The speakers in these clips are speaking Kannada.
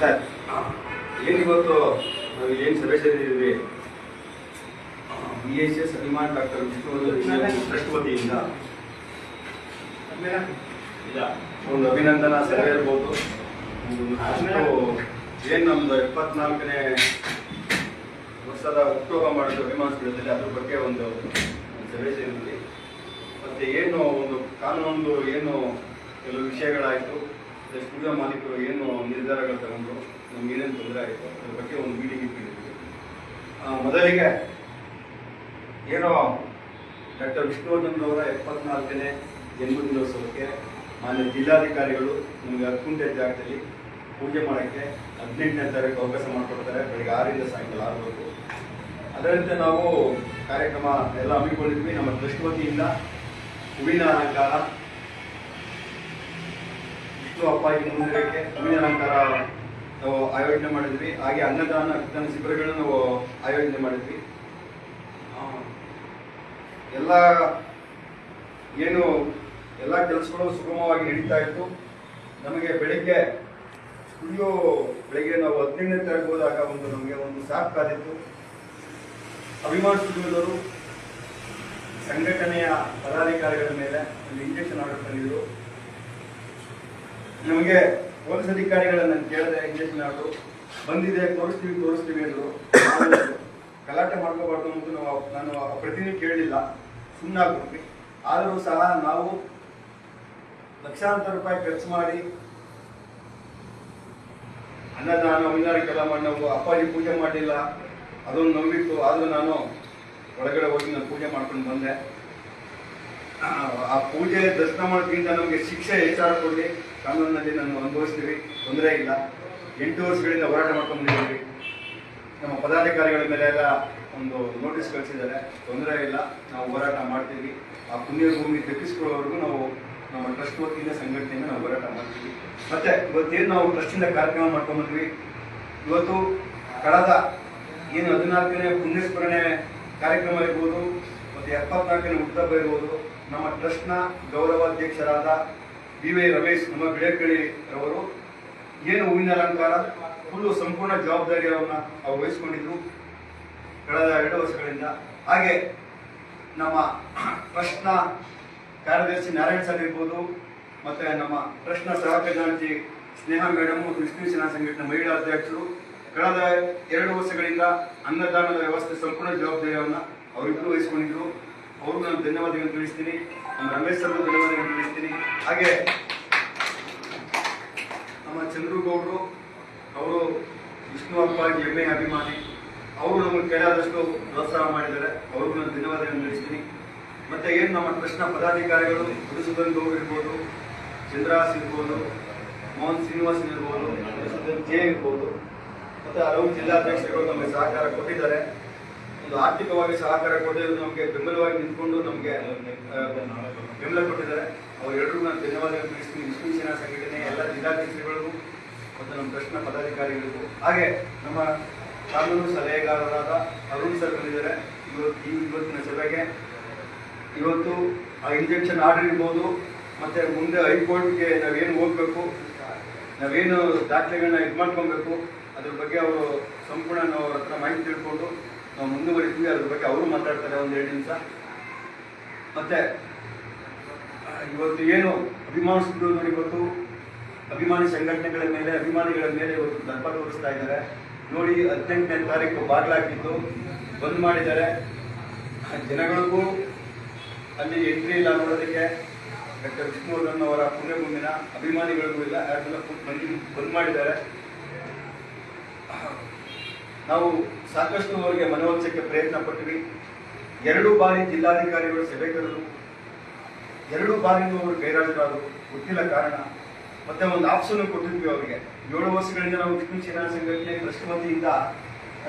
ಸರ್ ಇವತ್ತು ನಾವು ಏನು ಸಭೆ ಸೇರಿದ್ದೀವಿ? B S S Abhiman doctor Vishnuvardhan trust ವತಿಯಿಂದ ಒಂದು ಅಭಿನಂದನಾ ಸಭೆ ಇರ್ಬೋದು. ಏನು ನಮ್ದು ಇಪ್ಪತ್ನಾಲ್ಕನೇ ವರ್ಷದ ಉಪಯೋಗ ಮಾಡಿದ ಅಭಿಮಾನ ಸ್ಥಳದಲ್ಲಿ ಅದ್ರ ಬಗ್ಗೆ ಒಂದು ಸಭೆ ಸೇರಿದ್ವಿ. ಮತ್ತೆ ಏನು ಒಂದು ಕಾನೂನು, ಏನು ಕೆಲವು ವಿಷಯಗಳಾಯಿತು. ಸ್ಟುಡಿಯೋ ಮಾಲೀಕರು ಏನು ನಿರ್ಧಾರಗಳು ತಗೊಂಡ್ರು? ನಮ್ಗೆ ಏನೇನು ತೊಂದರೆ ಆಯಿತು? ಅದ್ರ ಬಗ್ಗೆ ಒಂದು ಮೀಟಿಂಗ್ ಇಟ್ಟಿದ್ದೀವಿ ಮೊದಲಿಗೆ ಏನೋ ಡಾಕ್ಟರ್ ವಿಷ್ಣುವರ್ಧನ್ ಅವರ ಎಪ್ಪತ್ನಾಲ್ಕನೇ ಜನ್ಮದಿನೋತ್ಸವಕ್ಕೆ ಮಾನ್ಯ ಜಿಲ್ಲಾಧಿಕಾರಿಗಳು ನಮಗೆ ಹತ್ತು ಗಂಟೆ ಜಾಗದಲ್ಲಿ ಪೂಜೆ ಮಾಡೋಕ್ಕೆ ಹದಿನೆಂಟನೇ ತಾರೀಕು ಅವಕಾಶ ಮಾಡಿಕೊಡ್ತಾರೆ. ಬೆಳಗ್ಗೆ ಆರರಿಂದ ಸಾಯಂಕಾಲ ಆರುವರೆಗೂ. ಅದರಂತೆ ನಾವು ಕಾರ್ಯಕ್ರಮ ಎಲ್ಲ ಹಮ್ಮಿಕೊಂಡಿದ್ವಿ. ನಮ್ಮ ದೃಷ್ಟಿ ವತಿಯಿಂದ ಹೂವಿನ ಅಲಂಕಾರ ವಿಷ್ಣು ಅಪ್ಪಾಜಿ ಮುಂದಿರಕ್ಕೆ ಹೂವಿನ ಅಲಂಕಾರ ನಾವು ಆಯೋಜನೆ ಮಾಡಿದ್ವಿ. ಹಾಗೆ ಅನ್ನದಾನ ರಕ್ತದಾನ ಶಿಬಿರಗಳನ್ನು ಆಯೋಜನೆ ಮಾಡಿದ್ವಿ. ಎಲ್ಲ ಏನು ಎಲ್ಲ ಕೆಲಸಗಳು ಸುಗಮವಾಗಿ ನಡೀತಾ ಇತ್ತು. ನಮಗೆ ಬೆಳಿಗ್ಗೆ ಸ್ಟುಡಿಯೋ ಬೆಳಿಗ್ಗೆ ನಾವು ಹದಿನೆಂಟನೇ ತಾರೀಕು ಹೋದಾಗ ಒಂದು ನಮಗೆ ಒಂದು ಸಾಕ್ ಕಾದಿತ್ತು. ಅಭಿಮಾನ ಸ್ಟುಡಿಯೋದವರು ಸಂಘಟನೆಯ ಪದಾಧಿಕಾರಿಗಳ ಮೇಲೆ ಒಂದು ಇಂಜೆಕ್ಷನ್ ಆರ್ಡರ್ ತಂದಿದ್ರು. ನಮಗೆ ಪೊಲೀಸ್ ಅಧಿಕಾರಿಗಳನ್ನ ಕೇಳಿದೆ ಇಂಜೆಕ್ಷನ್ ಅವರು ಬಂದಿದೆ ತೋರಿಸ್ತೀವಿ ತೋರಿಸ್ತೀವಿ ಅಂದರು ಗಲಾಟೆ ಮಾಡ್ಕೋಬಾರ್ದು ಅಂತ ನಾವು ನಾನು ಪ್ರತಿನಿಧಿ ಕೇಳಲಿಲ್ಲ ಸುಮ್ಮನಾಗ್ಬಿಟ್ವಿ ಆದರೂ ಸಹ ನಾವು ಲಕ್ಷಾಂತರ ರೂಪಾಯಿ ಖರ್ಚು ಮಾಡಿ ಅನ್ನದಾನ ಕೆಲ ಮಾಡಿ ನಾವು ಅಪ್ಪಾಜಿ ಪೂಜೆ ಮಾಡಲಿಲ್ಲ ಅದೊಂದು ನಂಬಿತ್ತು. ಆದರೂ ನಾನು ಒಳಗಡೆ ಹೋಗಿ ನಾನು ಪೂಜೆ ಮಾಡ್ಕೊಂಡು ಬಂದೆ. ಆ, ಆ ಪೂಜೆ ದರ್ಶನ ಮಾಡೋದ್ರಿಂದ ನಮಗೆ ಶಿಕ್ಷೆ ಹೆಚ್ಚಾರ ಕೊಡಲಿ. ಕಾನೂನಿನಲ್ಲಿ ನಾನು ಅನುಭವಿಸ್ತೀವಿ ತೊಂದರೆ ಇಲ್ಲ. ಎಂಟು ವರ್ಷಗಳಿಂದ ಹೋರಾಟ ಮಾಡ್ಕೊಂಡಿದ್ದೀವಿ ನಮ್ಮ ಪದಾಧಿಕಾರಿಗಳ ಮೇಲೆ ಎಲ್ಲ ಒಂದು ನೋಟಿಸ್ ಕಳಿಸಿದ್ದಾರೆ. ತೊಂದರೆ ಇಲ್ಲ, ನಾವು ಹೋರಾಟ ಮಾಡ್ತೀವಿ. ಆ ಪುಣ್ಯ ಭೂಮಿ ದಕ್ಕಿಸ್ಕೊಳ್ಳೋವರೆಗೂ ನಾವು ನಮ್ಮ ಟ್ರಸ್ಟ್ ವತಿಯಿಂದ, ಸಂಘಟನೆಯಿಂದ ನಾವು ಹೋರಾಟ ಮಾಡ್ತೀವಿ. ಮತ್ತೆ ಇವತ್ತೇನು ನಾವು ಟ್ರಸ್ಟಿಂದ ಕಾರ್ಯಕ್ರಮ ಮಾಡ್ಕೊಂಡ್ಬಂದ್ವಿ? ಇವತ್ತು ಕಳೆದ ಏನು ಹದಿನಾಲ್ಕನೇ ಪುಣ್ಯಸ್ಮರಣೆ ಕಾರ್ಯಕ್ರಮ ಇರ್ಬೋದು, ಮತ್ತು ಎಪ್ಪತ್ನಾಲ್ಕನೇ ಹುಟ್ಟಬ್ಬ ಇರ್ಬೋದು, ನಮ್ಮ ಟ್ರಸ್ಟ್ನ ಗೌರವಾಧ್ಯಕ್ಷರಾದ ಬಿ ವೈ ರಮೇಶ್ ನಮ್ಮ ಬಿಳಕಳಿ ರವರು. ಏನು ಹೂವಿನ ಅಲಂಕಾರ? ಫುಲ್ಲು ಸಂಪೂರ್ಣ ಜವಾಬ್ದಾರಿಯನ್ನ ಅವರು ವಹಿಸ್ಕೊಂಡಿದ್ರು ಕಳೆದ ಎರಡು ವರ್ಷಗಳಿಂದ. ಹಾಗೆ ನಮ್ಮ ಟ್ರಸ್ಟ್ನ ಕಾರ್ಯದರ್ಶಿ ನಾರಾಯಣ್ ಸರ್ ಇರ್ಬೋದು, ಮತ್ತೆ ನಮ್ಮ ಟ್ರಸ್ಟ್ನ ಸಹ ಖಜಾಂಚಿ ಸ್ನೇಹ ಮೇಡಮ್ ವಿಷ್ಣು ಸೇನಾ ಸಂಘಟನೆ ಮಹಿಳಾ ಅಧ್ಯಕ್ಷರು. ಕಳೆದ ಎರಡು ವರ್ಷಗಳಿಂದ ಅನ್ನದಾನದ ವ್ಯವಸ್ಥೆ ಸಂಪೂರ್ಣ ಜವಾಬ್ದಾರಿಯನ್ನ ಅವರಿಬ್ಬರು ವಹಿಸ್ಕೊಂಡಿದ್ರು. ಅವ್ರಿಗೂ ನಾನು ಧನ್ಯವಾದಗಳನ್ನು ತಿಳಿಸ್ತೀನಿ. ನಮ್ಮ ರಮೇಶ್ ಸರ್ಗೂ ಧನ್ಯವಾದಗಳನ್ನು ತಿಳಿಸ್ತೀನಿ. ಹಾಗೆ ನಮ್ಮ ಚಂದ್ರಗೌಡರು, ಅವರು ವಿಷ್ಣು ಅಪ್ಪಾಜಿ ಎಮ್ಮೆ ಅಭಿಮಾನಿ. ಅವರು ನಮಗೆ ಕೇಳಾದಷ್ಟು ಪ್ರೋತ್ಸಾಹ ಮಾಡಿದ್ದಾರೆ. ಅವ್ರಿಗೂ ನಾನು ಧನ್ಯವಾದಗಳನ್ನು ತಿಳಿಸ್ತೀನಿ. ಮತ್ತೆ ಏನು ನಮ್ಮ ಟ್ರಸ್ಟ್ನ ಪದಾಧಿಕಾರಿಗಳು? ಮಧುಸೂದನ್ ಗೌಡ್ ಇರ್ಬೋದು ಚಂದ್ರಾಸ್ ಇರ್ಬೋದು, ಮೋಹನ್ ಶ್ರೀನಿವಾಸ್ ಇರ್ಬೋದು ಮಧುಸೂದನ್ ಜೆ ಇರ್ಬೋದು. ಮತ್ತು ಹಲವು ಜಿಲ್ಲಾಧ್ಯಕ್ಷರುಗಳು ನಮಗೆ ಸಹಕಾರ ಕೊಟ್ಟಿದ್ದಾರೆ. ಒಂದು ಆರ್ಥಿಕವಾಗಿ ಸಹಕಾರ ಕೊಟ್ಟಿದ್ರು ನಮಗೆ ಬೆಂಬಲವಾಗಿ ನಿಂತ್ಕೊಂಡು ನಮಗೆ ಬೆಂಬಲ ಕೊಟ್ಟಿದ್ದಾರೆ. ಅವರೆಲ್ಲರಿಗೂ ನಾನು ಧನ್ಯವಾದಗಳು ತಿಳಿಸ್ತೀನಿ. ವಿಷ್ಣು ಸೇನಾ ಸಂಘಟನೆ ಎಲ್ಲ ಜಿಲ್ಲಾಧ್ಯಕ್ಷರುಗಳಿಗೂ ಮತ್ತು ನಮ್ಮ ಟ್ರಸ್ಟ್ನ ಪದಾಧಿಕಾರಿಗಳಿಗೂ. ಹಾಗೆ ನಮ್ಮ ಕಾನೂನು ಸಲಹೆಗಾರರಾದ ಅರುಣ್ ಸರ್ ಬಂದಿದ್ದಾರೆ. ಇವತ್ತು ಈ ಇವತ್ತಿನ ಸಭೆಗೆ ಇವತ್ತು ಆ ಇಂಜೆಕ್ಷನ್ ಆರ್ಡರ್ ಇರ್ಬೋದು, ಮತ್ತು ಮುಂದೆ ಹೈಕೋರ್ಟ್ಗೆ ನಾವೇನು ಹೋಗಬೇಕು, ನಾವೇನು ದಾಖಲೆಗಳನ್ನ ಇದು ಮಾಡ್ಕೊಬೇಕು ಅದ್ರ ಬಗ್ಗೆ ಅವರು ಸಂಪೂರ್ಣ ನಾವು ಹತ್ರ ಮಾಹಿತಿ ತಿಳ್ಕೊಂಡು ನಾವು ಮುಂದುವರಿತೀವಿ, ಅದ್ರ ಬಗ್ಗೆ ಅವರು ಮಾತಾಡ್ತಾರೆ ಒಂದು ಎರಡು ನಿಮಿಷ. ಮತ್ತೆ ಇವತ್ತು ಏನು ಅಭಿಮಾನಿಸಿದ್ರು ಇವತ್ತು ಅಭಿಮಾನಿ ಸಂಘಟನೆಗಳ ಮೇಲೆ, ಅಭಿಮಾನಿಗಳ ಮೇಲೆ ಇವತ್ತು ದರ್ಪ ತೋರಿಸ್ತಾ ಇದ್ದಾರೆ. ನೋಡಿ, ಹದಿನೆಂಟನೇ ತಾರೀಕು ಬಾಗ್ಲಾಗಿದ್ದು ಬಂದ್ ಮಾಡಿದ್ದಾರೆ. ಜನಗಳಿಗೂ ಅಲ್ಲಿ ಎಂಟ್ರಿ ಇಲ್ಲ ನೋಡೋದಕ್ಕೆ. ಡಾಕ್ಟರ್ ವಿಷ್ಣುವರ್ಧನ್ ಅವರ ಪುಣ್ಯಭೂಮಿನ ಅಭಿಮಾನಿಗಳಿಗೂ ಇಲ್ಲ ಬಂದು ಬಂದ್ ಮಾಡಿದ್ದಾರೆ. ನಾವು ಸಾಕಷ್ಟು ಅವರಿಗೆ ಮನವೊಲಿಸಕ್ಕೆ ಪ್ರಯತ್ನ ಪಟ್ವಿ ಎರಡು ಬಾರಿ ಜಿಲ್ಲಾಧಿಕಾರಿಗಳು ಸಭೆ ಕರೆದು, ಎರಡು ಬಾರಿನೂ ಅವರು ಗೈರಾಜರಾದರು. ಗೊತ್ತಿಲ್ಲ ಕಾರಣ. ಮತ್ತೆ ಒಂದು ಆಪ್ಷನ್ ಕೊಟ್ಟಿದ್ವಿ ಅವರಿಗೆ. ಏಳು ವರ್ಷಗಳಿಂದ ನಾವು ವಿಷ್ಣು ಸೇನಾ ಸಂಘಟನೆ ಟ್ರಸ್ಟ್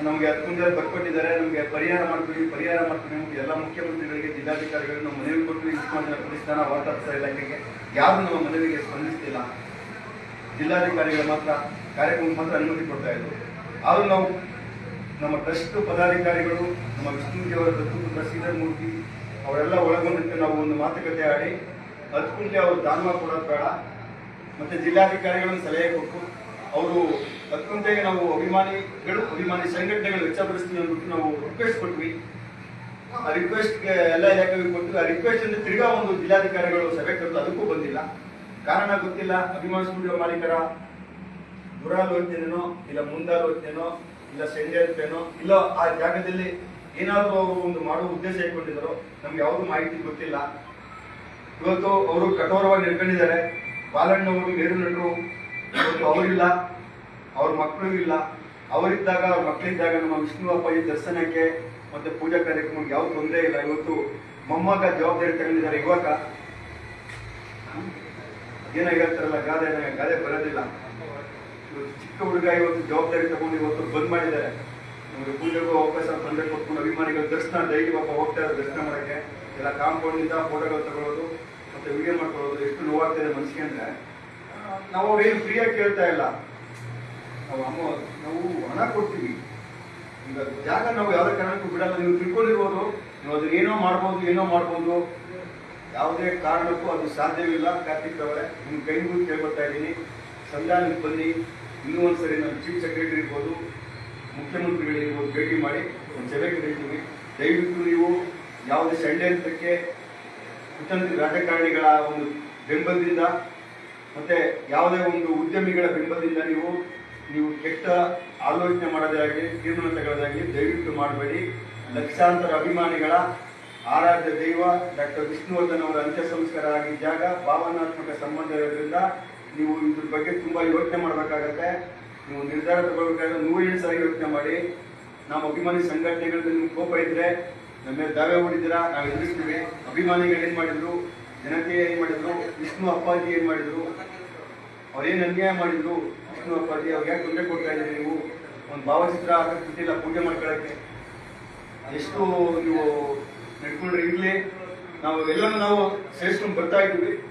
ನಮಗೆ ಜನ ಬರ್ಕೊಟ್ಟಿದ್ದಾರೆ. ನಮಗೆ ಪರಿಹಾರ ಮಾಡ್ತೀವಿ ಪರಿಹಾರ ಮಾಡ್ತೀವಿ ಅಂತ ಎಲ್ಲ ಮುಖ್ಯಮಂತ್ರಿಗಳಿಗೆ ಜಿಲ್ಲಾಧಿಕಾರಿಗಳು ನಾವು ಮನವಿ ಕೊಟ್ಟು ಪರಿಸ್ಥಾನ ವಾರ್ತಾಪತ್ರ ಇಲಾಖೆಗೆ ಯಾರು ನಮ್ಮ ಮನವಿಗೆ ಸ್ಪಂದಿಸ್ತಿಲ್ಲ. ಜಿಲ್ಲಾಧಿಕಾರಿಗಳು ಮಾತ್ರ ಕಾರ್ಯಕ್ರಮ ಮಾತ್ರ ಅನುಮತಿ ಕೊಡ್ತಾ ಇದ್ರು. ಆದರೂ ನಾವು ನಮ್ಮ ಟ್ರಸ್ಟ್ ಪದಾಧಿಕಾರಿಗಳು, ನಮ್ಮ ವಿಷ್ಣುಜಿಯವರ ದತ್ತು ಪ್ರಸಿದ್ಧ ಮೂರ್ತಿ, ಅವರೆಲ್ಲ ಒಳಗೊಂಡಂತೆ ನಾವು ಒಂದು ಮಾತುಕತೆ ಆಡಿ ಹತ್ತು ಅವರು ದಾನ ಕೊಡೋದು ಬೇಡ. ಮತ್ತೆ ಜಿಲ್ಲಾಧಿಕಾರಿಗಳನ್ನು ಸಲಹೆ ಕೊಟ್ಟು, ಅವರು ಹತ್ತು ನಾವು ಅಭಿಮಾನಿಗಳು ಅಭಿಮಾನಿ ಸಂಘಟನೆಗಳು ವೆಚ್ಚ ಭರಿಸ್ತೀವಿ ಅಂದ್ಬಿಟ್ಟು ನಾವು ರಿಕ್ವೆಸ್ಟ್ ಕೊಟ್ವಿ. ಆ ರಿಕ್ವೆಸ್ಟ್ಗೆ ಎಲ್ಲ ಇಲಾಖೆಗೆ ಕೊಟ್ಟು, ಆ ರಿಕ್ವೆಸ್ಟ್ ಅಂದ್ರೆ ತಿರ್ಗಾ ಒಂದು ಜಿಲ್ಲಾಧಿಕಾರಿಗಳು ಸಭೆ ಕರೆದು ಅದಕ್ಕೂ ಬಂದಿಲ್ಲ. ಕಾರಣ ಗೊತ್ತಿಲ್ಲ. ಅಭಿಮಾನ ಸ್ಟುಡಿಯೋ ಮಾಲೀಕರ ದುರಾಲೋಚನೆನೋ ಇಲ್ಲ ಮುಂದಾಲೋಚನೆನೋ ಇಲ್ಲ ಸಂಜೆನೋ ಇಲ್ಲ ಆ ಜಾಗದಲ್ಲಿ ಏನಾದರೂ ಅವರು ಒಂದು ಮಾಡೋ ಉದ್ದೇಶ ಇಟ್ಕೊಂಡಿದ್ದಾರೋ, ನಮ್ಗೆ ಯಾವುದು ಮಾಹಿತಿ ಗೊತ್ತಿಲ್ಲ. ಇವತ್ತು ಅವರು ಕಠೋರವಾಗಿ ನಡ್ಕೊಂಡಿದ್ದಾರೆ. ಬಾಲಣ್ಣವರು ಮೇರು ನಟರು. ಇವತ್ತು ಅವರಿಲ್ಲ, ಅವ್ರ ಮಕ್ಕಳು ಇಲ್ಲ. ಅವರಿದ್ದಾಗ, ಅವ್ರ ಮಕ್ಕಳಿದ್ದಾಗ ನಮ್ಮ ವಿಷ್ಣು ಅಪ್ಪಾಜಿ ದರ್ಶನಕ್ಕೆ ಮತ್ತೆ ಪೂಜಾ ಕಾರ್ಯಕ್ರಮಕ್ಕೆ ಯಾವ ತೊಂದರೆ ಇಲ್ಲ. ಇವತ್ತು ಮೊಮ್ಮಗ ಜವಾಬ್ದಾರಿ ತಗೊಂಡಿದ್ದಾರೆ ಇವಾಗ. ಏನೋ ಹೇಳ್ತಾರಲ್ಲ, ಗಾದೆ ಗಾದೆ ಬರೋದಿಲ್ಲ. ಚಿಕ್ಕ ಹುಡುಗ ಇವತ್ತು ಜವಾಬ್ದಾರಿ ತಗೊಂಡು ಇವತ್ತು ಬಂದ್ ಮಾಡಿದ್ದಾರೆ. ನಮಗೆ ಪೂಜೆಗೂ ಅವಕಾಶ ತಂದೆ ಕೊಟ್ಕೊಂಡು ಅಭಿಮಾನಿಗಳು ದರ್ಶನ ಡೈಲಿ ಪಾಪ ಹೋಗ್ತಾ ಇರೋ ದರ್ಶನ ಮಾಡೋಕ್ಕೆ. ಎಲ್ಲ ಕಾಂಪೌಂಡ್ ಇಂದ ಫೋಟೋಗಳು ತಗೊಳ್ಳೋದು ಮತ್ತೆ ವಿಡಿಯೋ ಮಾಡ್ಕೊಳ್ಳೋದು ಎಷ್ಟು ನೋವಾಗ್ತಿದೆ ಮನಸ್ಸಿಗೆ ಅಂದ್ರೆ ನಾವು ಅವ್ರೇನು ಫ್ರೀಯಾಗಿ ಕೇಳ್ತಾ ಇಲ್ಲ. ನಾವು ಅಮ್ಮ, ನಾವು ಹಣ ಕೊಡ್ತೀವಿ. ಈಗ ಜಾಗ ನಾವು ಯಾವ್ದೇ ಕಾರಣಕ್ಕೂ ಬಿಡಲ್ಲ. ನೀವು ತಿಳ್ಕೊಂಡಿರ್ಬೋದು. ನೀವು ಅದನ್ನ ಏನೋ ಮಾಡ್ಬೋದು ಏನೋ ಮಾಡ್ಬೋದು. ಯಾವುದೇ ಕಾರಣಕ್ಕೂ ಅದು ಸಾಧ್ಯವಿಲ್ಲ ಕಾರ್ತಿಕ್ ಅವರೇ, ನಿಮ್ಮ ಕೈಗೂ ಕೇಳ್ಕೊಳ್ತಾ ಇದ್ದೀನಿ. ಸಂವಿಧಾನಕ್ಕೆ ಬನ್ನಿ. ಇನ್ನೂ ಒಂದ್ಸರಿ ನಮ್ಮ ಚೀಫ್ ಸೆಕ್ರೆಟರಿ ಇರ್ಬೋದು, ಮುಖ್ಯಮಂತ್ರಿಗಳಿರ್ಬೋದು ಭೇಟಿ ಮಾಡಿ, ಒಂದು ಸಭೆ ಕರೀತೀವಿ ದಯವಿಟ್ಟು ನೀವು ಯಾವುದೇ ಷಡ್ಯಂತ್ರಕ್ಕೆ ಕುತಂತ್ರಿ ರಾಜಕಾರಣಿಗಳ ಒಂದು ಬೆಂಬಲದಿಂದ ಮತ್ತೆ ಯಾವುದೇ ಒಂದು ಉದ್ಯಮಿಗಳ ಬೆಂಬಲದಿಂದ ನೀವು ನೀವು ಕೆಟ್ಟ ಆಲೋಚನೆ ಮಾಡೋದಾಗಲಿ, ತೀರ್ಮಾನ ತಗೊಳ್ಳೋದಾಗಲಿ ದಯವಿಟ್ಟು ಮಾಡಬೇಡಿ. ಲಕ್ಷಾಂತರ ಅಭಿಮಾನಿಗಳ ಆರಾಧ್ಯ ದೈವ ಡಾಕ್ಟರ್ ವಿಷ್ಣುವರ್ಧನ್ ಅವರ ಅಂತ್ಯ ಸಂಸ್ಕಾರ ಆಗಿದ್ದಾಗ ಭಾವನಾತ್ಮಕ ಸಂಬಂಧ ಇರೋದ್ರಿಂದ ನೀವು ಇದ್ರ ಬಗ್ಗೆ ತುಂಬಾ ಯೋಚನೆ ಮಾಡಬೇಕಾಗತ್ತೆ. ನೀವು ನಿರ್ಧಾರ ತಗೊಳ್ಬೇಕಾದ್ರೆ ನೂರೇಳು ಸಾರಿ ಯೋಚನೆ ಮಾಡಿ. ನಮ್ಮ ಅಭಿಮಾನಿ ಸಂಘಟನೆಗಳಿಂದ ನಿಮ್ಗೆ ಕೋಪ ಇದ್ರೆ, ನಮ್ಮ ಮೇಲೆ ದಾವೆ ಹೂಡಿದ್ದೀರಾ? ನಾವು ಎದುರಿಸ್ತೀವಿ. ಅಭಿಮಾನಿಗಳು ಏನ್ ಮಾಡಿದ್ರು? ಜನತೆ ಏನ್ ಮಾಡಿದ್ರು? ವಿಷ್ಣು ಅಪ್ಪಾಜಿ ಏನ್ ಮಾಡಿದ್ರು? ಅವ್ರೇನ್ ಅನ್ಯಾಯ ಮಾಡಿದ್ರು? ವಿಷ್ಣು ಅಪ್ಪಾಜಿ ಅವ್ರಿಗೆ ಯಾಕೆ ತೊಂದರೆ ಕೊಡ್ತಾ ಇದ್ದೀರಿ ನೀವು? ಒಂದು ಭಾವಚಿತ್ರ ಹಾಕಕ್ ಬಿಟ್ಟಿಲ್ಲ ಪೂಜೆ ಮಾಡ್ಕೊಳಕ್ಕೆ ಎಷ್ಟು ನೀವು ನಡ್ಕೊಂಡ್ರೆ ಇರ್ಲಿ. ನಾವು ಎಲ್ಲನೂ ನಾವು ಸೇರಿಸ್ಕೊಂಡು ಬರ್ತಾ ಇದ್ದೀವಿ.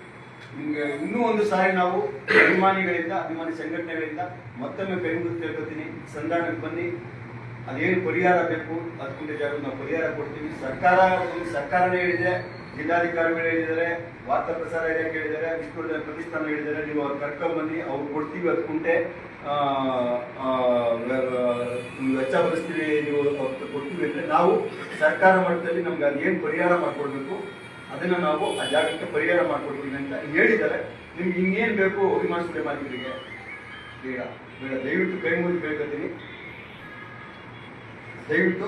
ನಿಮ್ಗೆ ಇನ್ನೂ ಒಂದು ಸಾರಿ ನಾವು ಅಭಿಮಾನಿಗಳಿಂದ, ಅಭಿಮಾನಿ ಸಂಘಟನೆಗಳಿಂದ ಮತ್ತೊಮ್ಮೆ ಬೆಂಗಳೂರು ಕೇಳ್ಕೊತೀನಿ ಸಂಧಾನಕ್ಕೆ ಬನ್ನಿ. ಅದೇನು ಪರಿಹಾರ ಬೇಕು? ಅದಕ್ಕಿಂತ ಜಾಗ ನಾವು ಪರಿಹಾರ ಕೊಡ್ತೀವಿ. ಸರ್ಕಾರ, ಸರ್ಕಾರನೇ ಹೇಳಿದೆ ಜಿಲ್ಲಾಧಿಕಾರಿಗಳು ಹೇಳಿದ್ದಾರೆ, ವಾರ್ತಾ ಪ್ರಸಾರ ಇಲಾಖೆ ಹೇಳಿದ್ದಾರೆ ವಿಶ್ವದ ಪ್ರತಿಷ್ಠಾನ ಹೇಳಿದ್ದಾರೆ. ನೀವು ಅವ್ರು ಕರ್ಕೊಂಬನ್ನಿ ಅವ್ರು ಕೊಡ್ತೀವಿ ಅದು ಕುಂಟೆ. ವೆಚ್ಚ ಭರಿಸ್ತೀವಿ ನೀವು ಕೊಡ್ತೀವಿ ಅಂದರೆ ನಾವು ಸರ್ಕಾರ ಮಟ್ಟದಲ್ಲಿ ನಮ್ಗೆ ಅದೇನು ಪರಿಹಾರ ಮಾಡ್ಕೊಡ್ಬೇಕು? ಅದನ್ನ ನಾವು ಆ ಜಾಗಕ್ಕೆ ಪರಿಹಾರ ಮಾಡ್ಕೊಡ್ತೀವಿ ಅಂತ ಹೇಳಿದ್ದಾರೆ. ನಿಮ್ಗೆ ಇನ್ನೇನು ಬೇಕು ಅಭಿಮಾನ ಸುಳ್ಳೆ ಮಾಲೀಕರಿಗೆ ಬೇಡ ಬೇಡ. ದಯವಿಟ್ಟು ಕೈ ಮುಗಿದು ಕೇಳ್ಕೊತೀನಿ. ದಯವಿಟ್ಟು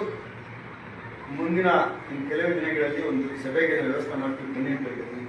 ಮುಂದಿನ ಕೆಲವೇ ದಿನಗಳಲ್ಲಿ ಒಂದು ಸಭೆಗೆ ವ್ಯವಸ್ಥೆ ಮಾಡ್ತೀವಿ ಬನ್ನಿ ಅಂತ ಹೇಳ್ತೀನಿ